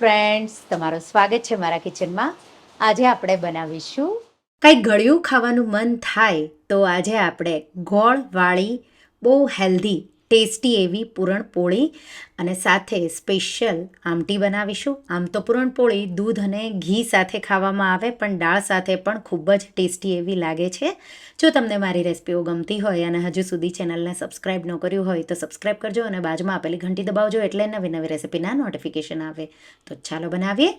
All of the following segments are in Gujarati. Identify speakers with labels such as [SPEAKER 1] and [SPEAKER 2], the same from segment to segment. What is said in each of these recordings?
[SPEAKER 1] ફ્રેન્ડ્સ તમારું સ્વાગત છે મારા કિચનમાં આજે આપણે બનાવીશું કંઈ ગળ્યું ખાવાનું મન થાય તો આજે આપણે ગોળવાળી બહુ હેલ્ધી ટેસ્ટી એવી પૂરણપોળી અને સાથે સ્પેશિયલ આમટી બનાવીશું. આમ તો પૂરણપોળી દૂધ અને ઘી સાથે ખાવામાં આવે, પણ દાળ સાથે પણ ખૂબ જ ટેસ્ટી એવી લાગે છે. જો તમને મારી રેસિપીઓ ગમતી હોય અને હજુ સુધી ચેનલને સબસ્ક્રાઈબ ન કર્યું હોય, તો સબસ્ક્રાઈબ કરજો અને બાજુમાં આપેલી ઘંટી દબાવજો એટલે નવી નવી રેસિપીના નોટિફિકેશન આવે. તો ચાલો બનાવીએ.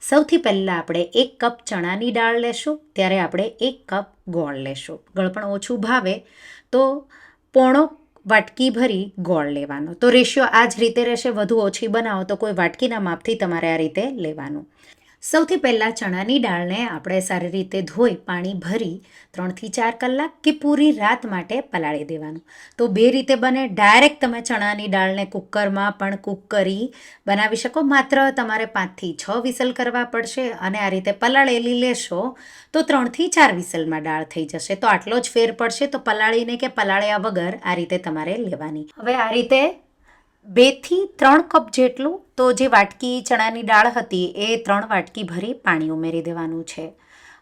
[SPEAKER 1] સૌથી પહેલાં આપણે એક કપ ચણાની દાળ લેશું, ત્યારે આપણે એક કપ ગોળ લેશું. ગળપણ ઓછું ભાવે. તો પોણો વાટકી ભરી ગોળ લેવાનો. તો રેશિયો આ જ રીતે રહેશે. વધુ ઓછી બનાવો તો કોઈ વાટકીના માપથી તમારે આ રીતે લેવાનું. સૌથી પહેલાં ચણાની દાળને આપણે સારી રીતે ધોઈ, પાણી ભરી ત્રણથી ચાર કલાક કે પૂરી રાત માટે પલાળી દેવાનું. તો બે રીતે બને. ડાયરેક્ટ તમે ચણાની દાળને કુકરમાં પણ કૂક કરી બનાવી શકો. માત્ર તમારે પાંચથી છ વિસલ કરવા પડશે અને આ રીતે પલાળેલી લેશો તો ત્રણથી ચાર વિસલમાં દાળ થઈ જશે. તો આટલો જ ફેર પડશે. તો પલાળીને કે પલાળ્યા વગર આ રીતે તમારે લેવાની. હવે આ રીતે બેથી ત્રણ કપ જેટલું તો જે વાટકી ચણાની દાળ હતી એ ત્રણ વાટકી ભરી પાણી ઉમેરી દેવાનું છે.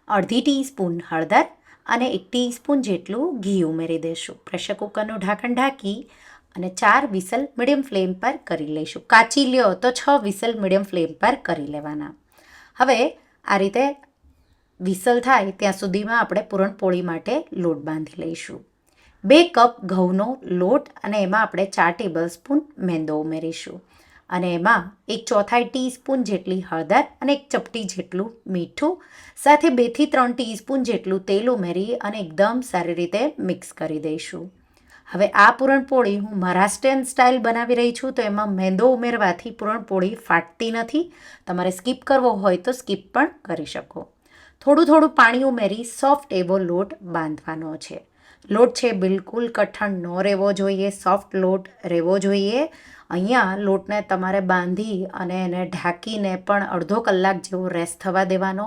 [SPEAKER 1] અડધી ટીસ્પૂન હળદર અને એક ટીસ્પૂન જેટલું ઘી ઉમેરી દેશું. પ્રેશર કુકરનું ઢાંકણ ઢાંકી અને ચાર વિસલ મીડિયમ ફ્લેમ પર કરી લઈશું. કાચી લ્યો તો છ વિસલ મીડિયમ ફ્લેમ પર કરી લેવાના. હવે આ રીતે વિસલ થાય ત્યાં સુધીમાં આપણે પૂરણપોળી માટે લોટ બાંધી લઈશું. બે કપ ઘઉંનો લોટ અને એમાં આપણે ચાર ટેબલ સ્પૂન મેંદો ઉમેરીશું. અને એમાં એક ચોથાઈ ટીસ્પૂન જેટલી હળદર અને એક ચપટી જેટલું મીઠું, સાથે બેથી ત્રણ ટીસ્પૂન જેટલું તેલ ઉમેરી અને એકદમ સારી રીતે મિક્સ કરી દઈશું. હવે આ પૂરણપોળી હું મહારાષ્ટ્રીયન સ્ટાઇલ બનાવી રહી છું, તો એમાં મેંદો ઉમેરવાથી પૂરણપોળી ફાટતી નથી. તમારે સ્કીપ કરવો હોય તો સ્કીપ પણ કરી શકો. થોડું થોડું પાણી ઉમેરી સોફ્ટ એવો લોટ બાંધવાનો છે. લોટ છે બિલકુલ કઠણ, ન રહેવો જોઈએ સોફ્ટ લોટ રહેવો જોઈએ. અહીંયા લોટને તમારે બાંધી અને એને ઢાંકીને પણ અડધો કલાક જેવો રેસ્ટ થવા દેવાનો.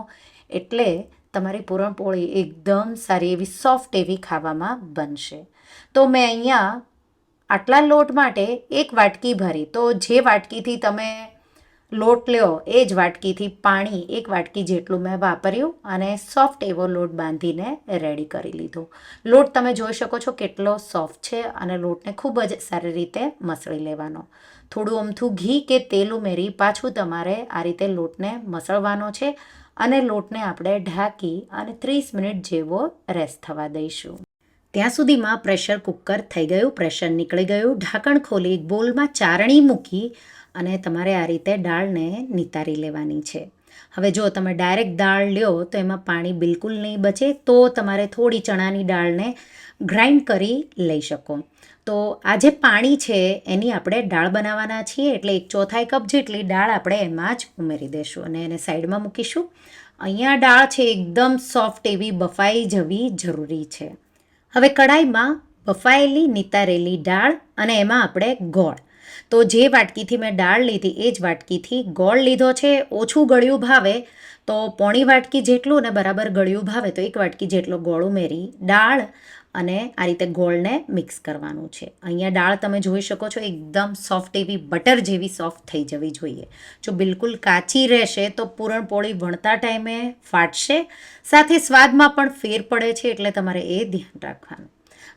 [SPEAKER 1] એટલે તમારી પૂરણપોળી એકદમ સારી એવી સોફ્ટ એવી ખાવામાં બનશે. તો મેં અહીંયા આટલા લોટ માટે એક વાટકી ભરી. તો જે વાટકીથી તમે લોટ લ્યો, એ જ વાટકીથી પાણી, એક વાટકી જેટલું મેં વાપર્યું અને સોફ્ટ એવો લોટ બાંધીને રેડી કરી લીધો. લોટ તમે જોઈ શકો છો કેટલો સોફ્ટ છે અને લોટને ખૂબ જ સારી રીતે મસળી લેવાનો. થોડું અમથું ઘી કે તેલ ઉમેરી પાછું તમારે આ રીતે લોટને મસળવાનો છે અને લોટને આપણે ઢાંકી અને ત્રીસ મિનિટ જેવો રેસ્ટ થવા દઈશું. ત્યાં સુધીમાં પ્રેશર કુકર થઈ ગયું, પ્રેશર નીકળી ગયું, ઢાંકણ ખોલી, બોલમાં ચારણી મૂકી અને તમારે આ રીતે દાળને નિતારી લેવાની છે. હવે જો તમે ડાયરેક્ટ દાળ લ્યો તો એમાં પાણી બિલકુલ નહીં બચે, તો તમારે થોડી ચણાની દાળને ગ્રાઇન્ડ કરી લઈ શકો. તો આ જે પાણી છે એની આપણે દાળ બનાવવાના છીએ, એટલે એક ચોથાઈ કપ જેટલી દાળ આપણે એમાં જ ઉમેરી દઈશું અને એને સાઈડમાં મૂકીશું. અહીંયા દાળ છે એકદમ સોફ્ટ એવી બફાઈ જવી જરૂરી છે. હવે કઢાઈમાં બફાયેલી, નિતારેલી દાળ અને એમાં આપણે ગોળ. તો જે વાટકીથી મેં દાળ લીધી, એ જ વાટકીથી ગોળ લીધો છે. ઓછું ગળ્યું ભાવે તો પોણી વાટકી જેટલું ને બરાબર ગળ્યું ભાવે તો એક વાટકી જેટલો ગોળ ઉમેરી દાળ અને આ રીતે ગોળને મિક્સ કરવાનું છે. અહીંયા દાળ તમે જોઈ શકો છો એકદમ સોફ્ટ એવી બટર જેવી સોફ્ટ થઈ જવી જોઈએ. જો બિલકુલ કાચી રહેશે તો પૂરણપોળી વણતા ટાઈમે ફાટશે, સાથે સ્વાદમાં પણ ફેર પડે છે એટલે તમારે એ ધ્યાન રાખવાનું.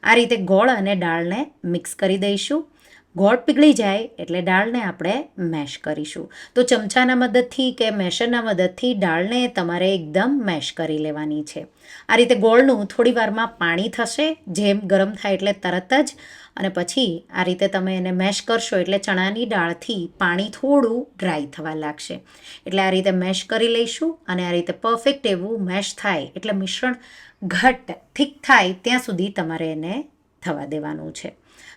[SPEAKER 1] આ રીતે ગોળ અને દાળને મિક્સ કરી દઈશું. ગોળ પીગળી જાય એટલે દાળને આપણે મેશ કરીશું. તો ચમચાના મદદથી કે મેશરના મદદથી દાળને તમારે એકદમ મેશ કરી લેવાની છે. આ રીતે ગોળનું થોડી વારમાં પાણી થશે, જેમ ગરમ થાય એટલે તરત જ, અને પછી આ રીતે તમે એને મેશ કરશો એટલે ચણાની દાળથી પાણી થોડું ડ્રાય થવા લાગશે. એટલે આ રીતે મેશ કરી લઈશું અને આ રીતે પરફેક્ટ એવું મેશ થાય એટલે મિશ્રણ ઘટ થીક થાય ત્યાં સુધી તમારે એને થવા દેવાનું છે.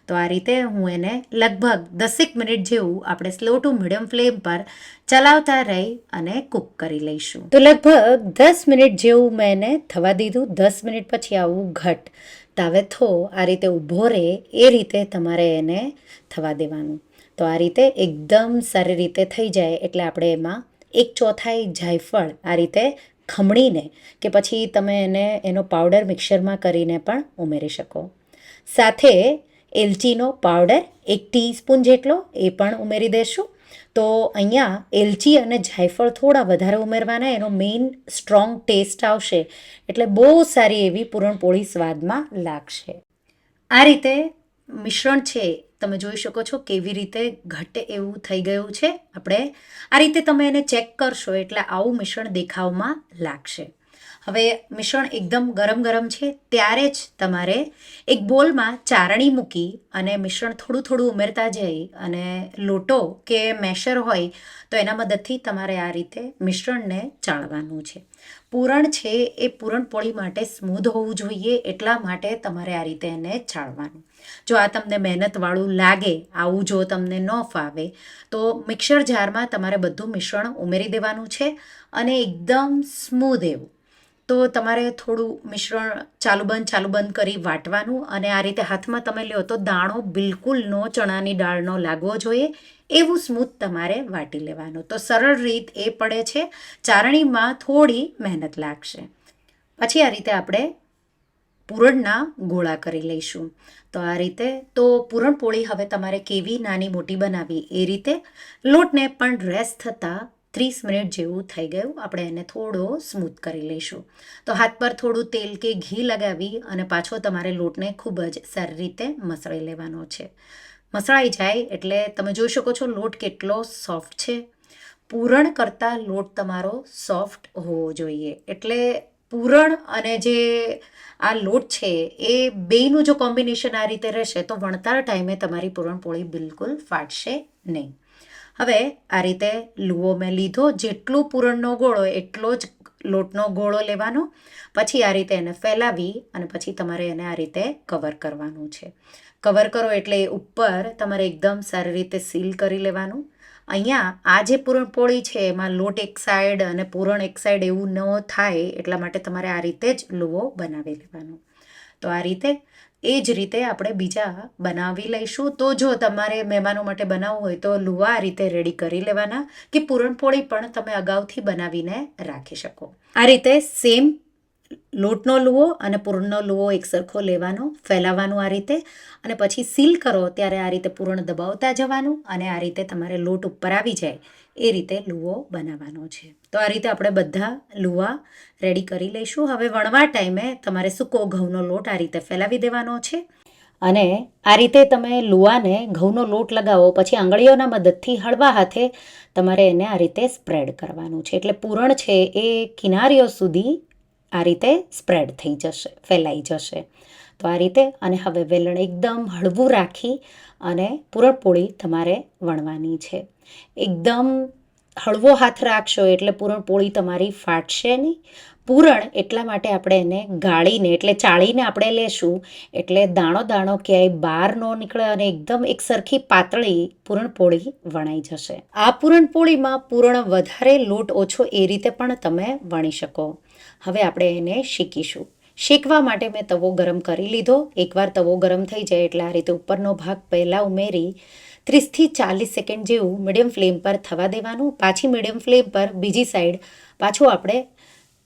[SPEAKER 1] તો આ રીતે હું એને લગભગ દસેક મિનિટ જેવું આપણે સ્લો ટુ મીડિયમ ફ્લેમ પર ચલાવતા રહી અને કૂક કરી લઈશું. તો લગભગ દસ મિનિટ જેવું મેં એને થવા દીધું. દસ મિનિટ પછી આવું ઘટ તાવેથો આ રીતે ઊભો રહે એ રીતે તમારે એને થવા દેવાનું. તો આ રીતે એકદમ સારી રીતે થઈ જાય એટલે આપણે એમાં એક ચોથાઈ જાયફળ આ રીતે ખમણીને કે પછી તમે એને એનો પાવડર મિક્સરમાં કરીને પણ ઉમેરી શકો. સાથે એલચીનો પાવડર એક ટીસ્પૂન જેટલો, એ પણ ઉમેરી દઈશું તો અહીંયા એલચી અને જાયફળ થોડા વધારે ઉમેરવાના, એનો મેઇન સ્ટ્રોંગ ટેસ્ટ આવશે. એટલે બહુ સારી એવી પૂરણપોળી સ્વાદમાં લાગશે. આ રીતે મિશ્રણ છે, તમે જોઈ શકો છો કેવી રીતે ઘટ એવું થઈ ગયું છે. આપણે આ રીતે તમે એને ચેક કરશો, એટલે આવું મિશ્રણ દેખાવમાં લાગશે. હવે મિશ્રણ એકદમ ગરમ ગરમ છે, ત્યારે જ તમારે એક બોલમાં ચારણી મૂકી અને મિશ્રણ થોડું થોડું ઉમેરતા જઈ અને લોટો કે મેશર હોય તો એના મદદથી તમારે આ રીતે મિશ્રણને ચાળવાનું છે. પૂરણ છે એ પૂરણપોળી માટે સ્મૂધ હોવું જોઈએ, એટલા માટે તમારે આ રીતે એને ચાળવાનું. જો આ તમને મહેનતવાળું લાગે, આવું જો તમને ન ફાવે, તો મિક્સર જારમાં તમારે બધું મિશ્રણ ઉમેરી દેવાનું છે અને એકદમ સ્મૂધ એવું. તો તમારે થોડું મિશ્રણ ચાલુ બંધ ચાલુ બંધ કરી વાટવાનું અને આ રીતે હાથમાં તમે લ્યો તો દાણો બિલકુલ નો ચણાની દાળનો લાગવો જોઈએ, એવું સ્મૂથ તમારે વાટી લેવાનું. તો સરળ રીત એ પડે છે, ચારણીમાં થોડી મહેનત લાગશે. પછી આ રીતે આપણે પૂરણના ગોળા કરી લઈશું. તો આ રીતે, તો પૂરણપોળી હવે તમારે કેવી નાની મોટી બનાવી એ રીતે લોટને પણ રેસ થતાં ત્રીસ મિનિટ જેવું થઈ ગયું. આપણે એને થોડો સ્મૂથ કરી લઈશું. તો હાથ પર થોડું તેલ કે ઘી લગાવી અને પાછો તમારે લોટને ખૂબ જ સારી રીતે મસળી લેવાનો છે. મસળાઈ જાય એટલે તમે જોઈ શકો છો લોટ કેટલો સોફ્ટ છે. પૂરણ કરતાં લોટ તમારો સોફ્ટ હોવો જોઈએ. એટલે પૂરણ અને જે આ લોટ છે એ બેયનું જો કોમ્બિનેશન આ રીતે રહેશે તો વણતાર ટાઈમે તમારી પૂરણપોળી બિલકુલ ફાટશે નહીં. હવે આ રીતે લુઓ મેં લીધો, જેટલું પૂરણનો ગોળો, એટલો જ લોટનો ગોળો લેવાનો. પછી આ રીતે એને ફેલાવી અને પછી તમારે એને આ રીતે કવર કરવાનું છે. કવર કરો એટલે ઉપર તમારે એકદમ સારી રીતે સીલ કરી લેવાનું. અહીંયા આ જે પૂરણપોળી છે, એમાં લોટ એક સાઈડ અને પૂરણ એક સાઈડ એવું ન થાય, એટલા માટે તમારે આ રીતે જ લુઓ બનાવી લેવાનો. તો આ રીતે એ જ રીતે આપણે બીજા બનાવી લઈશું. તો જો તમારે મહેમાનો માટે બનાવવું હોય તો લુવા આ રીતે રેડી કરી લેવાના કે પૂરણપોળી પણ તમે અગાઉથી બનાવીને રાખી શકો. આ રીતે સેમ લોટનો લુવો અને પૂરણનો લુવો એક સરખો લેવાનો, ફેલાવવાનું આ રીતે અને પછી સીલ કરો ત્યારે આ રીતે પૂરણ દબાવતા જવાનું અને આ રીતે તમારે લોટ ઉપર આવી જાય. એ રીતે લુવો બનાવવાનો છે. તો આ રીતે આપણે બધા લુવા રેડી કરી લઈશું. હવે વણવા ટાઈમે તમારે સૂકો ઘઉંનો લોટ આ રીતે ફેલાવી દેવાનો છે. અને આ રીતે તમે લુવાને ઘઉંનો લોટ લગાવો, પછી આંગળીઓના મદદથી હળવા હાથે તમારે એને આ રીતે સ્પ્રેડ કરવાનું છે. એટલે પૂરણ છે એ કિનારીઓ સુધી આ રીતે સ્પ્રેડ થઈ જશે, ફેલાઈ જશે. તો આ રીતે, અને હવે વેલણ એકદમ હળવું રાખી અને પૂરણપોળી તમારે વણવાની છે. એકદમ હળવો હાથ રાખશો એટલે પૂરણપોળી તમારી ફાટશે નહીં. પૂરણ એટલા માટે આપણે એને ગાળીને, એટલે ચાળીને આપણે લેશું, એટલે દાણો દાણો ક્યાંય બહાર ન નીકળે અને એકદમ એક સરખી પાતળી પૂરણપોળી વણાઈ જશે. આ પૂરણપોળીમાં પૂરણ વધારે લોટ ઓછો એ રીતે પણ તમે વણી શકો. હવે આપણે એને શીખીશું. શેકવા માટે મેં તવો ગરમ કરી લીધો. એકવાર તવો ગરમ થઈ જાય એટલે આ રીતે ઉપરનો ભાગ પહેલાં ઉમેરી ત્રીસથી ચાલીસ સેકન્ડ જેવું મીડિયમ ફ્લેમ પર થવા દેવાનું. પાછી મીડિયમ ફ્લેમ પર બીજી સાઈડ પાછું આપણે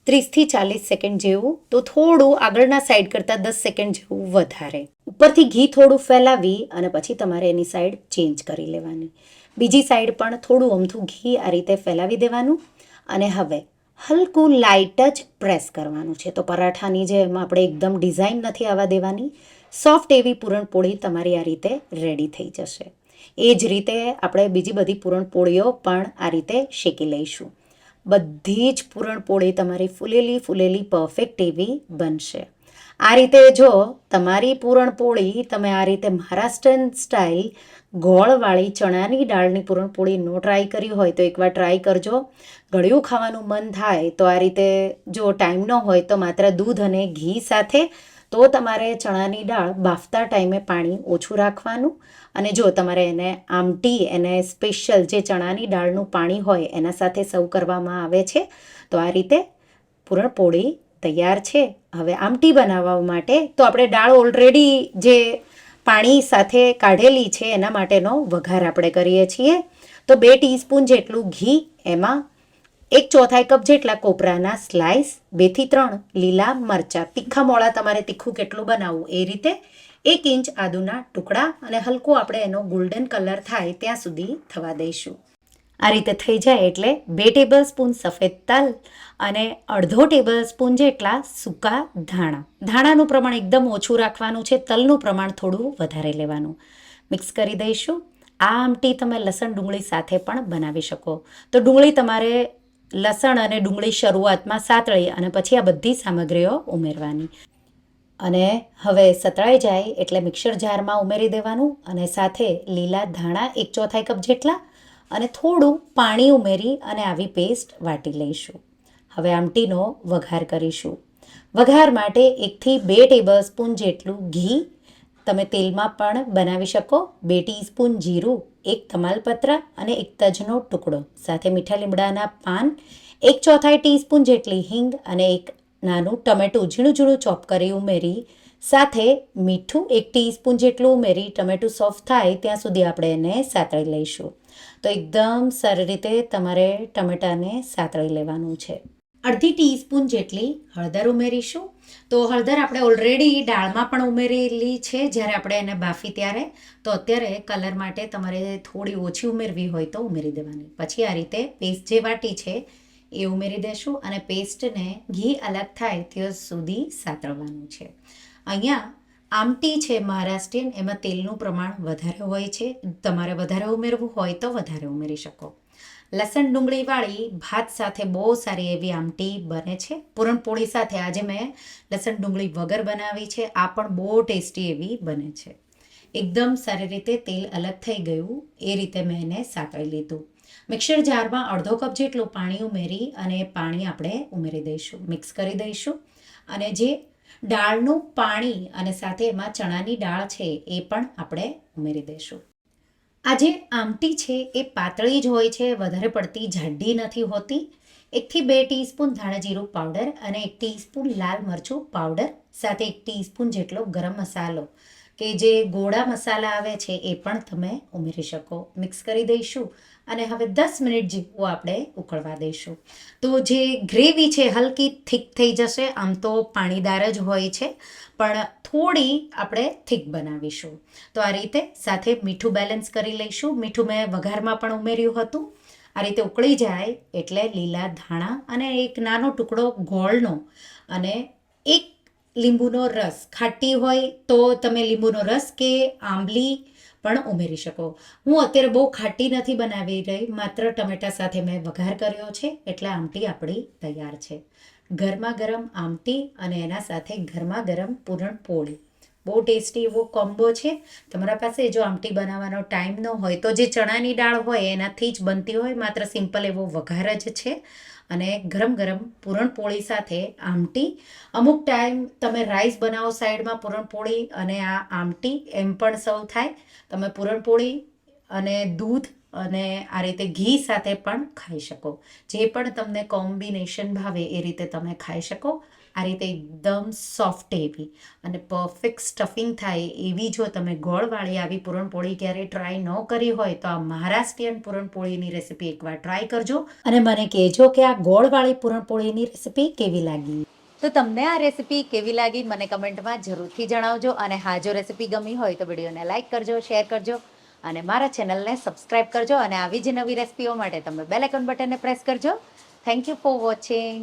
[SPEAKER 1] ત્રીસથી ચાલીસ સેકન્ડ જેવું, તો થોડું આગળના સાઈડ કરતાં દસ સેકન્ડ જેવું વધારે. ઉપરથી ઘી થોડું ફેલાવી અને પછી તમારે એની સાઈડ ચેન્જ કરી લેવાની. બીજી સાઈડ પણ થોડું અમથું ઘી આ રીતે ફેલાવી દેવાનું. અને હવે હલકું લાઇટ જ પ્રેસ કરવાનું છે. તો પરાઠાની જેમ આપણે એકદમ ડિઝાઇન નથી આવવા દેવાની, સોફ્ટ એવી પૂરણપોળી તમારી આ રીતે રેડી થઈ જશે. એ જ રીતે આપણે બીજી બધી પૂરણપોળીઓ પણ આ રીતે શેકી લઈશું. બધી જ પૂરણપોળી તમારી ફૂલેલી ફૂલેલી પરફેક્ટ એવી બનશે. આ રીતે જો તમારી પૂરણપોળી, તમે આ રીતે મહારાષ્ટ્રન સ્ટાઇલ ગોળવાળી ચણાની દાળની પૂરણપોળી નો ટ્રાય કરી હોય તો એકવાર ટ્રાય કરજો. ગળ્યું ખાવાનું મન થાય તો આ રીતે જો ટાઈમ ન હોય તો માત્ર દૂધ અને ઘી સાથે તો તમારે ચણાની દાળ બાફતા ટાઈમે પાણી ઓછું રાખવાનું. અને જો તમારે એને આમટી, એને સ્પેશિયલ જે ચણાની દાળનું પાણી હોય એના સાથે સર્વ કરવામાં આવે છે તો આ રીતે પૂરણપોળી તૈયાર છે. હવે આમટી બનાવવા માટે તો આપણે દાળ ઓલરેડી જે પાણી સાથે કાઢેલી છે એના માટેનો વઘાર આપણે કરીએ છીએ. તો બે ટીસ્પૂન જેટલું ઘી, એમાં એક ચોથાઈ કપ જેટલા કોપરાના સ્લાઇસ બેથી ત્રણ લીલા મરચાં. તીખા મોળા તમારે તીખું કેટલું બનાવવું એ રીતે એક ઇંચ આદુના ટુકડા અને હલકો આપણે એનો ગોલ્ડન કલર થાય ત્યાં સુધી થવા દઈશું. આ રીતે થઈ જાય એટલે બે ટેબલ સ્પૂન સફેદ તલ અને અડધો ટેબલ સ્પૂન જેટલા સૂકા ધાણા. ધાણાનું પ્રમાણ એકદમ ઓછું રાખવાનું છે, તલનું પ્રમાણ થોડું વધારે લેવાનું. મિક્સ કરી દઈશું. આ આમટી તમે લસણ ડુંગળી સાથે પણ બનાવી શકો. તો ડુંગળી તમારે લસણ અને ડુંગળી શરૂઆતમાં સાતળી અને પછી આ બધી સામગ્રીઓ ઉમેરવાની. અને હવે સતળાઈ જાય એટલે મિક્સર જારમાં ઉમેરી દેવાનું અને સાથે લીલા ધાણા એક ચોથાઈ કપ જેટલા અને થોડું પાણી ઉમેરી અને આવી પેસ્ટ વાટી લઈશું. હવે આમટીનો વઘાર કરીશું. વઘાર માટે એકથી બે ટેબલ સ્પૂન જેટલું ઘી તમે તેલમાં પણ બનાવી શકો. બે ટીસ્પૂન જીરું, એક તમાલપત્ર અને એક તજનો ટુકડો. સાથે મીઠા લીમડાના પાન, એક ચોથાઈ ટીસ્પૂન જેટલી હિંગ અને એક નાનું ટમેટું ઝીણું ઝીણું ચોપ કરી ઉમેરી. સાથે મીઠું એક ટીસ્પૂન જેટલું ઉમેરી. ટમેટું સોફ્ટ થાય ત્યાં સુધી આપણે એને સાતળી લઈશું. તો એકદમ સારી રીતે તમારે ટમેટાને સાતળી લેવાનું છે. અડધી ટીસ્પૂન જેટલી હળદર ઉમેરીશું. તો હળદર આપણે ઓલરેડી દાળમાં પણ ઉમેરેલી છે. જ્યારે આપણે એને બાફી ત્યારે, તો અત્યારે કલર માટે તમારે થોડી ઓછી ઉમેરવી હોય તો ઉમેરી દેવાની. પછી આ રીતે પેસ્ટ જે વાટી છે, એ ઉમેરી દેશું અને પેસ્ટને ઘી અલગ થાય ત્યાં સુધી સાતળવાનું છે. અહીંયા આમટી છે મહારાષ્ટ્રીયન એમાં તેલનું પ્રમાણ વધારે હોય છે. તમારે વધારે ઉમેરવું હોય તો વધારે ઉમેરી શકો. લસણ ડુંગળીવાળી ભાત સાથે બહુ સારી એવી આમટી બને છે. પૂરણપોળી સાથે આજે મેં લસણ ડુંગળી વગર બનાવી છે. આ પણ બહુ ટેસ્ટી એવી બને છે. એકદમ સારી રીતે તેલ અલગ થઈ ગયું. એ રીતે મેં એને સાંકળી લીધું. મિક્સર જારમાં અડધો કપ જેટલું પાણી ઉમેરી અને પાણી આપણે ઉમેરી દઈશું, મિક્સ કરી દઈશું. અને જે દાળનું પાણી અને સાથે એમાં ચણાની દાળ છે એ પણ આપણે ઉમેરી દઈશું. આ જે આમટી છે એ પાતળી જ હોય છે, વધારે પડતી જાડી નથી હોતી. એકથી બે ટીસ્પૂન ધાણા જીરું પાવડર અને એક ટીસ્પૂન લાલ મરચું પાવડર, સાથે એક ટીસ્પૂન જેટલો ગરમ મસાલો. કે જે ગોળા મસાલા આવે છે એ પણ તમે ઉમેરી શકો. મિક્સ કરી દઈશું અને હવે દસ મિનિટ જેવું આપણે ઉકળવા દઈશું. તો જે ગ્રેવી છે હલકી થીક થઈ જશે, આમ તો પાણીદાર જ હોય છે, પણ થોડી આપણે થીક બનાવીશું. તો આ રીતે સાથે મીઠું બેલેન્સ કરી લઈશું. મીઠું મેં વઘારમાં પણ ઉમેર્યું હતું. આ રીતે ઉકળી જાય એટલે લીલા ધાણા અને એક નાનો ટુકડો ગોળનો અને એક લીંબુનો રસ ખાટી હોય તો તમે લીંબુનો રસ કે આંબલી પણ ઉમેરી શકો. હું અત્યારે બહુ ખાટી નથી બનાવી રહી, માત્ર ટમેટા સાથે મેં વઘાર કર્યો છે, એટલે આમટી આપણી તૈયાર છે. ગરમા ગરમ આમટી અને એના સાથે ગરમા ગરમ પૂરણપોળી. બહુ ટેસ્ટી એવો કોમ્બો છે. તમારા પાસે જો આમટી બનાવવાનો ટાઈમ ન હોય તો જે ચણાની દાળ હોય એનાથી જ બનતી હોય, માત્ર સિમ્પલ એવો વઘાર જ છે. અને ગરમ ગરમ પૂરણપોળી સાથે આમટી. અમુક ટાઈમ તમે રાઈસ બનાવો સાઈડમાં પૂરણપોળી અને આ આમટી એમ પણ સર્વ થાય. તમે પૂરણપોળી અને દૂધ અને આ રીતે ઘી સાથે પણ ખાઈ શકો. જે પણ તમને કોમ્બિનેશન ભાવે એ રીતે તમે ખાઈ શકો. આ રીતે એકદમ સોફ્ટ એવી. અને પરફેક્ટ સ્ટફિંગ થાય એવી જો તમે ગોળવાળી આવી પૂરણપોળી ક્યારેય ટ્રાય ન કરી હોય તો આ મહારાષ્ટ્રીયન પૂરણપોળીની રેસીપી એકવાર ટ્રાય કરજો. અને મને કહેજો કે આ ગોળવાળી પૂરણપોળીની રેસીપી કેવી લાગી? તો તમને આ રેસીપી કેવી લાગી મને કમેન્ટમાં જરૂરથી જણાવજો અને હા, જો રેસીપી ગમી હોય તો વિડીયોને લાઇક કરજો શેર કરજો અને મારા ચેનલને સબસ્ક્રાઇબ કરજો અને આવી જ નવી રેસીપીઓ માટે તમે બેલ આઇકોન બટનને પ્રેસ કરજો. Thank you for watching